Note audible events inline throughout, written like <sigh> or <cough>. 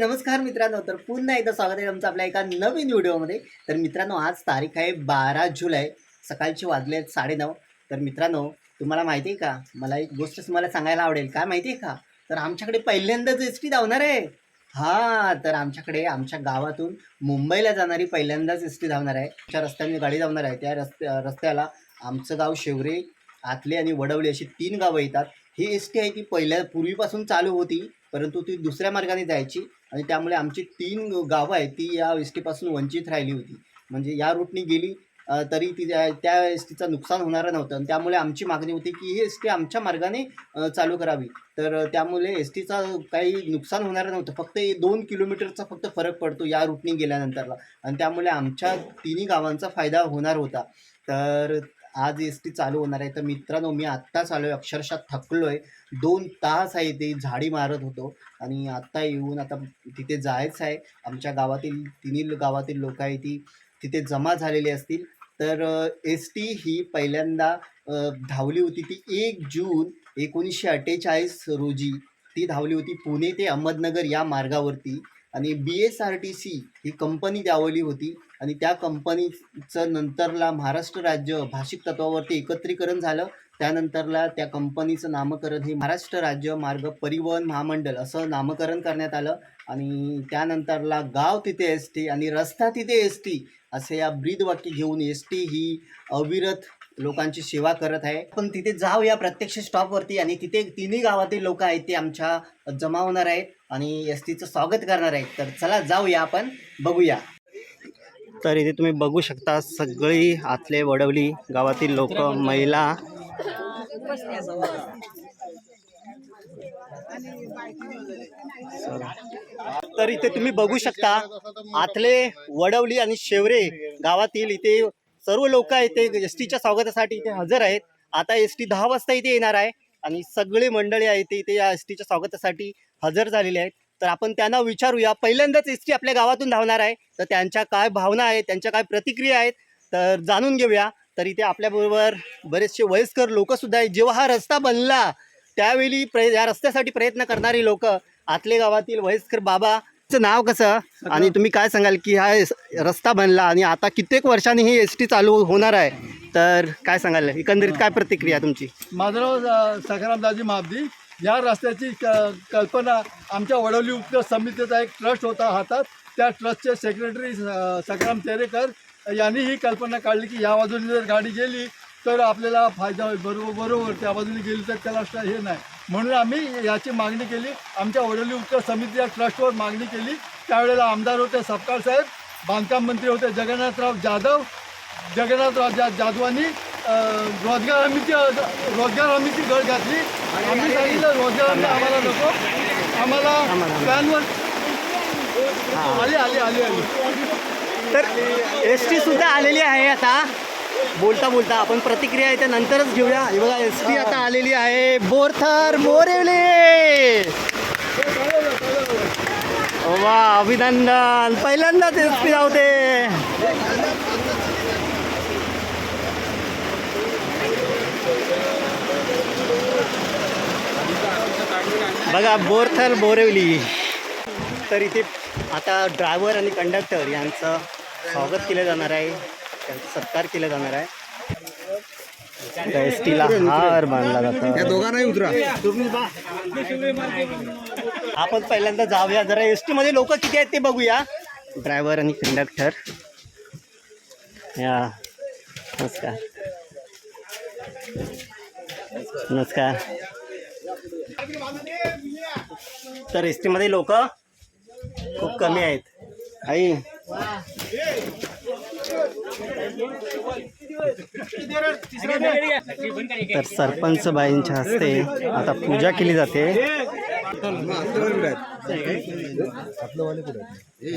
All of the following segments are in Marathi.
नमस्कार मित्रांनो तर पुन्हा एकदा स्वागत आहे तुमचं आपल्या एका नवीन व्हिडिओमध्ये. तर मित्रांनो आज तारीख आहे बारा जुलै सकाळचे वाजले आहेत साडेनऊ. तर मित्रांनो तुम्हाला माहिती आहे का? मला एक गोष्ट तुम्हाला सांगायला आवडेल. काय माहिती आहे का? तर आमच्याकडे पहिल्यांदाच एस टी धावणार आहे. हा तर आमच्याकडे आमच्या गावातून मुंबईला जाणारी पहिल्यांदाच एस टी धावणार आहे. आमच्या रस्त्याने गाडी धावणार आहे. त्या रस्त्या रस्त्याला आमचं गाव शेवरे आतले आणि वडवले अशी तीन गावं येतात. ही एस टी आहे ती पहिल्या पूर्वीपासून चालू होती. परंतु ती दुसऱ्या मार्गाने जायची आणि त्यामुळे आमची तीन गावं आहेत ती या एस टीपासून वंचित राहिली होती. म्हणजे या रूटनी गेली तरी ती त्या- त्या एस टीचं नुकसान होणारं नव्हतं. आणि त्यामुळे आमची मागणी होती की ही एस टी आमच्या मार्गाने चालू करावी. तर त्यामुळे एस टीचा काही नुकसान होणारं नव्हतं. फक्त दोन किलोमीटरचा फक्त फरक पडतो या रूटनी गेल्यानंतरला. आणि त्यामुळे आमच्या तिन्ही गावांचा फायदा होणार होता. तर आज एस टी चालू होणार आहे. तर मित्रांनो मी आत्ताच आलो आहे अक्षरशः थकलो आहे दोन तास आहे ते झाडी मारत होतो. आणि आत्ता येऊन आता तिथे जायचं आहे. आमच्या गावातील तिन्ही गावातील लोक आहे ती तिथे जमा झालेली असतील. तर एस टी ही पहिल्यांदा धावली होती ती एक जून एकोणीसशे अठ्ठेचाळीस रोजी. ती धावली होती पुणे ते अहमदनगर या मार्गावरती. आणि B S R T C ही कंपनी द्यावली होती आणि त्या कंपनीचं नंतरला महाराष्ट्र राज्य भाषिक तत्वावरती एकत्रीकरण झालं त्यानंतरला त्या कंपनीचं नामकरण हे महाराष्ट्र राज्य मार्ग परिवहन महामंडळ असं नामकरण करण्यात आलं. आणि त्यानंतरला गाव तिथे एस टी आणि रस्ता तिथे एस टी असे या ब्रीद वाक्य घेऊन एस टी ही अविरत लोकांची सेवा करत आहे. पण तिथे जाऊया प्रत्यक्ष स्टॉपवरती आणि तिथे तिन्ही गावातील लोक आहेत ते आमच्या जमा होणार आहेत आणि एस टीचं स्वागत करणार आहेत. तर चला जाऊया आपण बघूया. तर इथे तुम्ही बघू शकता सगळी आतले वडवली गावातील लोक महिला. तर इथे तुम्ही बघू शकता आतले वडवली आणि शेवरे गावातील इथे सर्व लोक आहेत ते एस टीच्या स्वागतासाठी इथे हजर आहेत. आता एस टी दहा वाजता इथे येणार आहे आणि सगळे मंडळी आहेत ते इथे या एस टीच्या स्वागतासाठी हजर झालेले आहेत. तर आपण त्यांना विचारूया पहिल्यांदाच एस टी आपल्या गावातून धावणार आहे. तर त्यांच्या काय भावना आहेत त्यांच्या काय प्रतिक्रिया आहेत तर जाणून घेऊया. तर इथे आपल्याबरोबर बरेचसे वयस्कर लोकसुद्धा आहेत. जेव्हा हा रस्ता बनला त्यावेळी प्र या रस्त्यासाठी प्रयत्न करणारी लोक आतले गावातील वयस्कर बाबा बाबाचं नाव कसं? आणि तुम्ही काय सांगाल की हा एस- रस्ता बनला आणि आता कित्येक वर्षांनी ही एस टी चालू होणार आहे. तर काय सांगाल? एकंदरीत काय प्रतिक्रिया तुमची? माझं नाव अ, सखारामदाजी महाबदी. या रस्त्याची क कल्पना आमच्या वडवली उक्त समितीचा एक ट्रस्ट होता हातात. त्या ट्रस्टचे सेक्रेटरी सखाराम तेरेकर यांनी ही कल्पना काढली की या बाजूने जर गाडी गेली तर आपल्याला फायदा होईल. बरोबर बरोबर. त्या बाजूने गेली तर त्याला असं हे नाही. म्हणून आम्ही याची मागणी केली. आमच्या वडोली उत्तर समिती समितीच्या ट्रस्टवर मागणी केली. त्यावेळेला आमदार होते सपकाळ साहेब बांधकाम मंत्री होते जगन्नाथराव जाधव जगन्नाथराव जा जाधवांनी रोजगार हमीची रोजगार हमीची गळ घातली. आम्ही सांगितलं रोजगार हमी आम्हाला नको. आम्हाला फॅनवर आली आली आली आली. तर एस टी सुद्धा आलेली आहे आता. बोलता बोलता आपण प्रतिक्रिया त्या नंतरच घेऊया. हे बघा एस टी आता आलेली आहे. बोरथर मोरेवले. वा अभिनंदन. पहिल्यांदाच एस टी धावते. बघा बोरथर बोरिवली तर इथे आता ड्रायव्हर आणि कंडक्टर यांचं स्वागत केलं जाणार आहे. त्यांचा सत्कार केला जाणार आहे. एस टीला हार बांधला जातो. दोघांनाही उतरा. आपण पहिल्यांदा जाऊया. जरा एस टी मध्ये लोक किती आहेत ते बघूया. ड्रायव्हर आणि कंडक्टर या. नमस्कार. नमस्कार. तर एसमध्ये लोक खूप कमी आहेत. आई. तर सरपंच बाईंच्या हस्ते आता पूजा केली जाते. आपलं वाले कुठे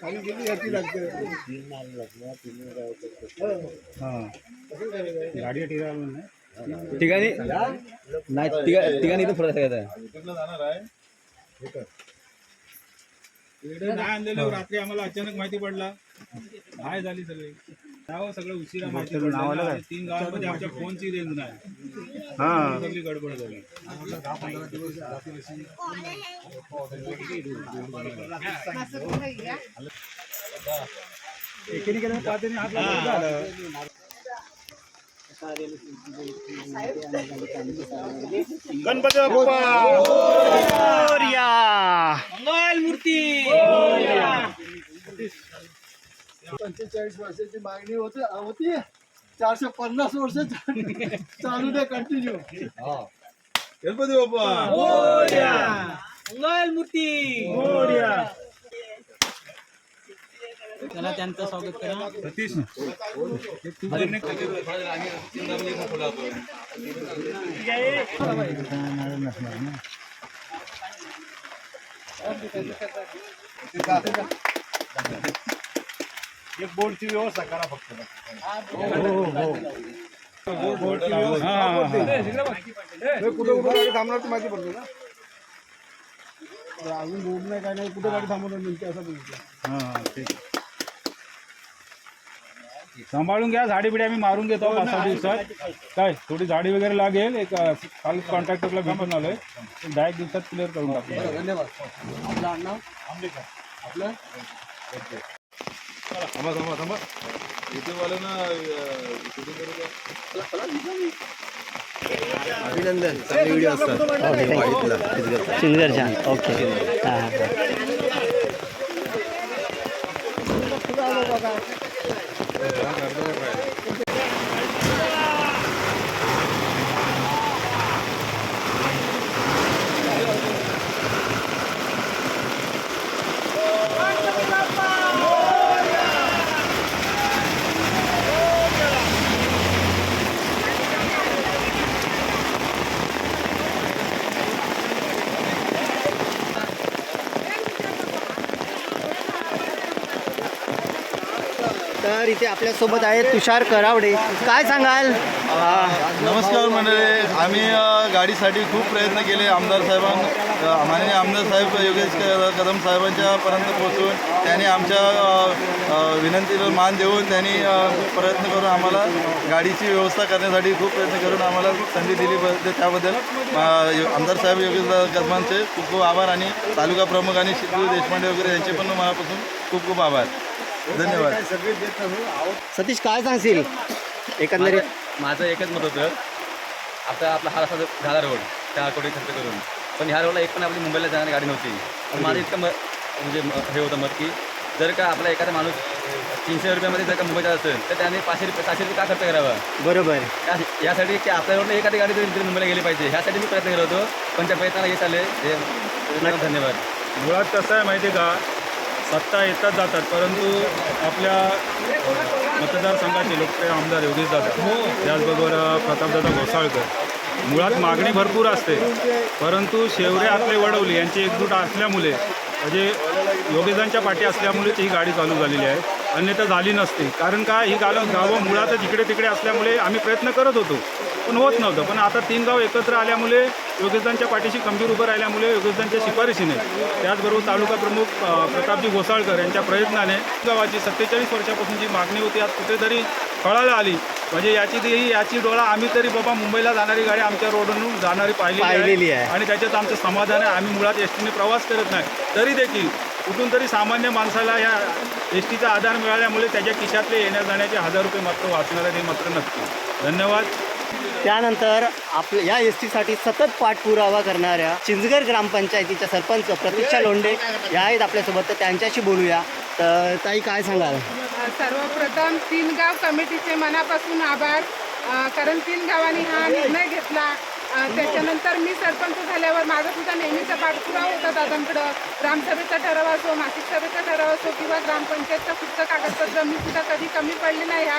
खाली गेली याची लागते तीन माल लागला तीन हां गाडी ठिकाण? ठिकाणी नाही ठिका- ठिकाणी इथं फरक आहे जाणार आहे नाही आणलेलं रात्री आम्हाला अचानक माहिती पडला. काय झाली सगळी. नाव सगळं उशिरा माहिती पडलं आणि तीन गावांमध्ये आमच्या फोनची रेंज नाही. सगळी गडबड झाली. पंचेचाळीस वर्षाची मागणी होती होती. चारशे पन्नास वर्ष चालू दे कंटिन्यू गणपती बाप्पा. त्याला त्यांचं स्वागत करा. सतीश. <laughs> <laughs> एक बोर्डची व्यवस्था करा फक्त. कुठे कुठे गाडी थांबणार माहिती पडतो ना अजून बोर्ड नाही काय नाही कुठे गाडी थांबवणार नेमकी असं हा ठीक सांभाळून घ्या झाडी बिडी आम्ही मारून घेतो पाच सहा दिवसात. काय थोडी झाडी वगैरे लागेल एक काल कॉन्ट्रॅक्टरला भेटून आलोय. दहा एक दिवसात क्लिअर करून टाकू. धन्यवाद. आपलं अण्णा आपलं? थांबा थांबा थांबा इथे अभिनंदन चांगले व्हिडिओ असतात सिंगर छान ओके हां हां तर इथे आपल्यासोबत आहे तुषार करावडे. काय सांगाल? नमस्कार मंडळी. आम्ही गाडीसाठी खूप प्रयत्न केले आमदार साहेबां माननीय आमदार साहेब योगेश कदम साहेबांच्यापर्यंत पोहोचून त्यांनी आमच्या विनंतीला मान देऊन त्यांनी प्रयत्न करून आम्हाला गाडीची व्यवस्था करण्यासाठी खूप प्रयत्न करून आम्हाला संधी दिली त्याबद्दल. आमदार साहेब योगेश कदमांचे खूप खूप आभार आणि तालुका प्रमुख आणि शितू देशपांडे वगैरे यांचे पण मनापासून खूप खूप आभार. धन्यवाद. सतीश काय सांगशील? एकंदरीत. माझं एकच मत होतं. आता आपला हा जो झाला रोड त्या कोटी खर्च करून. पण ह्या रोडला एक पण आपली मुंबईला जाणारी गाडी नव्हती. पण माझं इतकं मत म्हणजे हे होतं मत की जर का आपला एखादा माणूस तीनशे रुपयामध्ये जर का मुंबईत जात असेल तर त्याने पाचशे रुपये सातशे रुपये का खर्च करावा? बरोबर. यासाठी की आपल्या रोडला एखादी गाडी तरी मुंबईला गेली पाहिजे. ह्यासाठी मी प्रयत्न करत होतो. पण त्या प्रयत्नाला यश आले. हे धन्यवाद. मुळात कसं आहे माहिती आहे का? सत्ता येतात जातात परंतु आपल्या मतदारसंघाचे लोकप्रिय आमदार योगेश दादा त्याचबरोबर अ, प्रतापदादा घोसाळकर मुळात मागणी भरपूर असते परंतु शेवरे आपले वडवली यांची एकजूट असल्यामुळे म्हणजे योगेशांच्या पाठी असल्यामुळेच ही गाडी चालू झालेली आहे. अन्यथा झाली नसती. कारण का ही गावं गावं मुळातच इकडे तिकडे असल्यामुळे आम्ही प्रयत्न करत होतो. पण होत नव्हतं. पण आता तीन गाव एकत्र आल्यामुळे योगेशांच्या पाठीशी खंबीर उभं राहिल्यामुळे योगेशांच्या शिफारशीने त्याचबरोबर तालुका प्रमुख प्रतापजी घोसाळकर यांच्या प्रयत्नाने गावाची सत्तेचाळीस वर्षापासून जी मागणी होती आज कुठेतरी फळाला आली. म्हणजे याची ती याची डोळा आम्ही तरी बाबा मुंबईला जाणारी गाडी आमच्या रोडवरून जाणारी पाहिलेली. आहे. आणि त्याच्यात आमचं समाधान आहे. आम्ही मुळात एस टीने प्रवास करत नाही. तरी देखील कुठून तरी सामान्य माणसाला या एस टीचा आधार मिळाल्यामुळे त्याच्या खिशातले येण्या जाण्याचे हजार रुपये मात्र वाचणार आहे हे मात्र नक्की. धन्यवाद. त्यानंतर आपल्या या एस टीसाठी सतत पाठपुरावा करणाऱ्या चिंचगड ग्रामपंचायतीच्या सरपंच प्रतीक्षा लोंढे या आहेत आपल्यासोबत. तर त्यांच्याशी बोलूया. तर ताई काय सांगाल? सर्वप्रथम तीन गाव कमिटीचे मनापासून आभार. कारण तीन गावांनी हा निर्णय घेतला. त्याच्यानंतर मी सरपंच झाल्यावर माझा सुद्धा नेहमीचा पाठपुरावा होता दादांकडं. ग्रामसभेचा ठराव असो मासिक सभेचा ठराव असो किंवा ग्रामपंचायतचं कुठचं कागदपत्र मी सुद्धा कधी कमी पडले नाही ह्या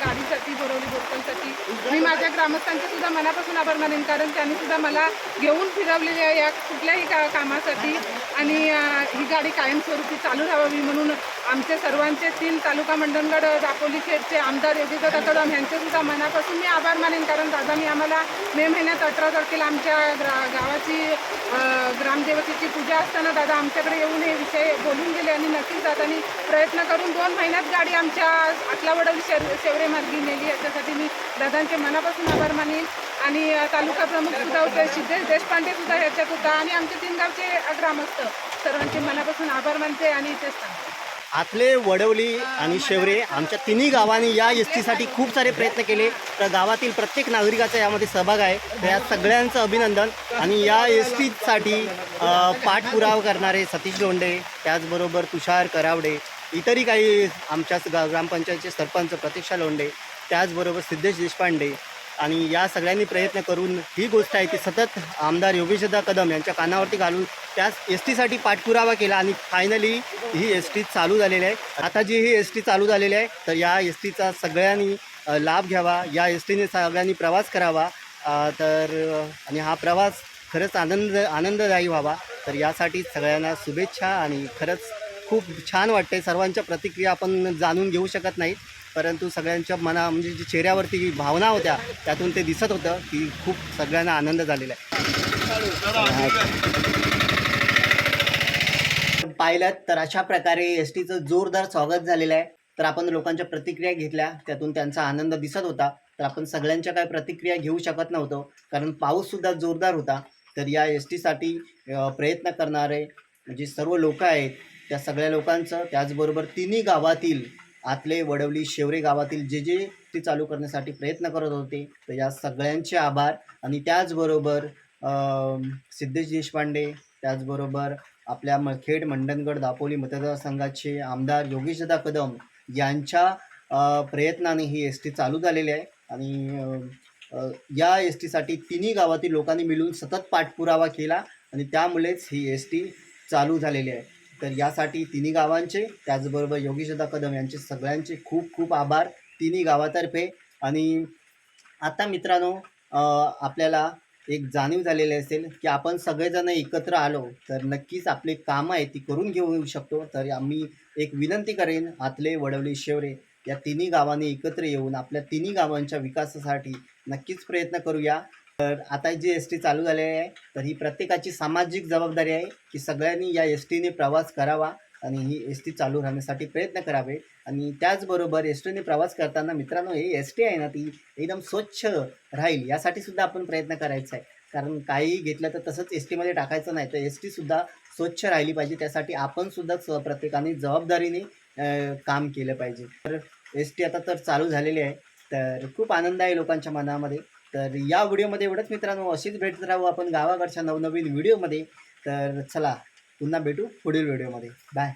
गाडीसाठी बोरवली बोरकलसाठी मी माझ्या ग्रामस्थांचे सुद्धा मनापासून आभार मानेन कारण त्यांनी सुद्धा मला घेऊन फिरवलेले आहे या कुठल्याही का कामासाठी आणि ही गाडी कायमस्वरूपी चालू राहावी म्हणून आमचे सर्वांचे तीन तालुका मंडणगड दापोली खेडचे आमदार योगिता कदम यांचेसुद्धा मनापासून मी आभार मानेन. कारण दादांनी आम्हाला मे महिन्यात अठरा तारखेला आमच्या ग्रा गावाची ग्रामदेवतेची पूजा असताना दादा आमच्याकडे येऊन हे विषय बोलून गेले आणि नक्कीच दादांनी प्रयत्न करून दोन महिन्यात गाडी आमच्या आटलावडवली शेव शेवरे मार्गी नेली. याच्यासाठी मी दादांचे मनापासून आभार मानेन. आणि तालुका प्रमुख सुद्धा होते सिद्धेश देशपांडे सुद्धा ह्याच्यात होता आणि आमचे तीन गावचे ग्रामस्थ. सर्वांचे मनापासून आभार मानते आणि इथेच सांगते आतले वडवली आणि शेवरे आमच्या तिन्ही गावांनी या एस टीसाठी खूप सारे प्रयत्न केले. तर गावातील प्रत्येक नागरिकाचा यामध्ये सहभाग आहे. तर या सगळ्यांचं अभिनंदन. आणि या एस टीसाठी पाठपुरावा करणारे सतीश लोंडे त्याचबरोबर तुषार करावडे इतरही काही आमच्या गा ग्रामपंचायतचे सरपंच प्रतीक्षा लोंढे त्याचबरोबर सिद्धेश देशपांडे आणि या सगळ्यांनी प्रयत्न करून ही गोष्ट आहे ती सतत आमदार योगेशदा कदम यांच्या कानावरती घालून त्याच एस टीसाठी पाठपुरावा केला आणि फायनली ही एस टी चालू झालेली आहे. आता जी ही एस टी चालू झालेली आहे तर या एस टीचा सगळ्यांनी लाभ घ्यावा या एस टीने सगळ्यांनी प्रवास करावा. तर आणि हा प्रवास खरंच आनंद आनंददायी व्हावा. तर यासाठी सगळ्यांना शुभेच्छा आणि खरंच खूप छान वाटते सर्वांच्या प्रतिक्रिया आपण जाणून घेऊ शकत नाही परंतु सगळ्यांच्या मना म्हणजे जी चेहऱ्यावरती भावना होत्या त्यातून ते दिसत होतं की खूप सगळ्यांना आनंद झालेला आहे. पाहिलं तर अशा प्रकारे एस टीचं जोरदार स्वागत झालेलं आहे. तर आपण लोकांच्या प्रतिक्रिया घेतल्या त्यातून त्यांचा आनंद दिसत होता. तर आपण सगळ्यांच्या काय प्रतिक्रिया घेऊ शकत नव्हतो कारण पाऊससुद्धा जोरदार होता. तर या एस टीसाठी प्रयत्न करणारे जे सर्व लोक आहेत त्या सगळ्या लोकांचं त्याचबरोबर तिन्ही गावातील आतले वडवली शेवरे गावातील जे जे ती चालू करण्यासाठी प्रयत्न करत होते तर या सगळ्यांचे आभार. आणि त्याचबरोबर सिद्धेश देशपांडे त्याचबरोबर आपल्या खेड मंडणगड दापोली मतदारसंघाचे आमदार योगेशदा कदम यांच्या प्रयत्नाने ही एस टी चालू झालेली आहे. आणि या एस टीसाठी तिन्ही गावातील लोकांनी मिळून सतत पाठपुरावा केला आणि त्यामुळेच ही एस टी चालू झालेली आहे. तर यासाठी तिन्ही गावांचे त्याचबरोबर योगेशदा कदम यांचे सगळ्यांचे खूप खूप आभार तिन्ही गावातर्फे. आणि आता मित्रांनो आपल्याला एक जाणीव झालेली असेल की आपण सगळेजण एकत्र आलो तर नक्कीच आपले कामं आहे ती करून घेऊ शकतो. तर आम्ही एक विनंती करेन आतले वडवली शेवरे या तिन्ही गावांनी एकत्र येऊन आपल्या तिन्ही गावांच्या विकासासाठी नक्कीच प्रयत्न करूया. तर आता जी एस टी चालू झालेली आहे तर ही प्रत्येकाची सामाजिक जबाबदारी आहे की सगळ्यांनी या एस टीने प्रवास करावा. आणि ही एस टी चालू राहण्यासाठी प्रयत्न करावे. आणि त्याचबरोबर एस टीने प्रवास करताना मित्रांनो ही एस टी आहे ना ती एकदम स्वच्छ राहील यासाठी सुद्धा आपण प्रयत्न करायचा आहे. कारण काही घेतलं तर तसंच एस टीमध्ये टाकायचं नाही. तर एस टीसुद्धा स्वच्छ राहिली पाहिजे. त्यासाठी आपण सुद्धा स प्रत्येकाने जबाबदारीने काम केलं पाहिजे. तर एस टी आता तर चालू झालेली आहे. तर खूप आनंद आहे लोकांच्या मनामध्ये. तर या व्हिडिओमध्ये एवढंच मित्रांनो. अशीच भेटत राहू आपण गावाकडच्या नवनवीन व्हिडिओमध्ये. तर चला पुन्हा भेटू पुढील व्हिडिओमध्ये. बाय.